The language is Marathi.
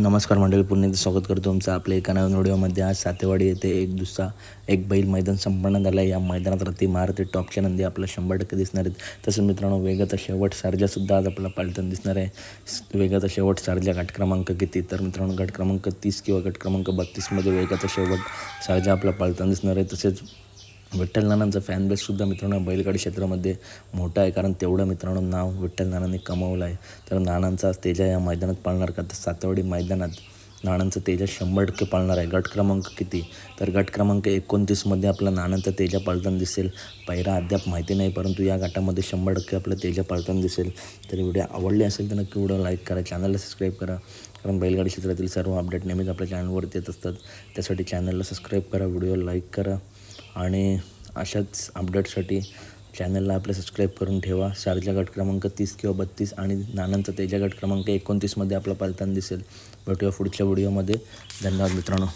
नमस्कार मंडळी पुन्हा एकदा स्वागत करतो तुमचं आपल्या एका नवीन व्हिडिओमध्ये. आज सातेवाडी येथे एक दुसरा एक बैल मैदान संपन्न झालं आहे या मैदानात रती मारुती टॉपच्या नंदी आपल्याला शंभर टक्के दिसणार आहेत. तसंच मित्रांनो वेगाचा शेवट सारजासुद्धा आज आपल्याला पालटण दिसणार आहे. वेगाचा शेवट सारजा गट क्रमांक किती? तर मित्रांनो गट क्रमांक तीस किंवा गट क्रमांक बत्तीसमध्ये वेगाचा शेवट सारजा आपला पालटण दिसणार आहे. तसेच विठ्ठल नानांचं फॅन बेससुद्धा मित्रांनो बैलगाडी क्षेत्रामध्ये मोठं आहे. कारण तेवढं मित्रांनो नाव विठ्ठल नानांनी कमावलं आहे. तर नानांचा तेजा या मैदानात पाळणार का? तर सातवडी मैदानात नानांचं तेजा शंभर टक्के पाळणार आहे. गट क्रमांक किती? तर गट क्रमांक एकोणतीसमध्ये आपला नानांचा तेजा पाळताना दिसेल. पहिरा अद्याप माहिती नाही परंतु या गटामध्ये शंभर टक्के आपलं तेजा पाळताना दिसेल. तर व्हिडिओ आवडली असेल तर नक्की व्हिडिओ लाईक करा चॅनलला सबस्क्राईब करा. कारण बैलगाडी क्षेत्रातील सर्व अपडेट नेहमीच आपल्या चॅनलवरती येत असतात. त्यासाठी चॅनलला सबस्क्राईब करा व्हिडिओ लाईक करा. आणि अशाच अपडेटसाठी चॅनलला आपलं सबस्क्राईब करून ठेवा. शारजा गट क्रमांक तीस किंवा बत्तीस आणि नानांचा तेजा गट क्रमांक एकोणतीसमध्ये आपला पालताना दिसेल. भेटूया पुढच्या व्हिडिओमध्ये धन्यवाद मित्रांनो.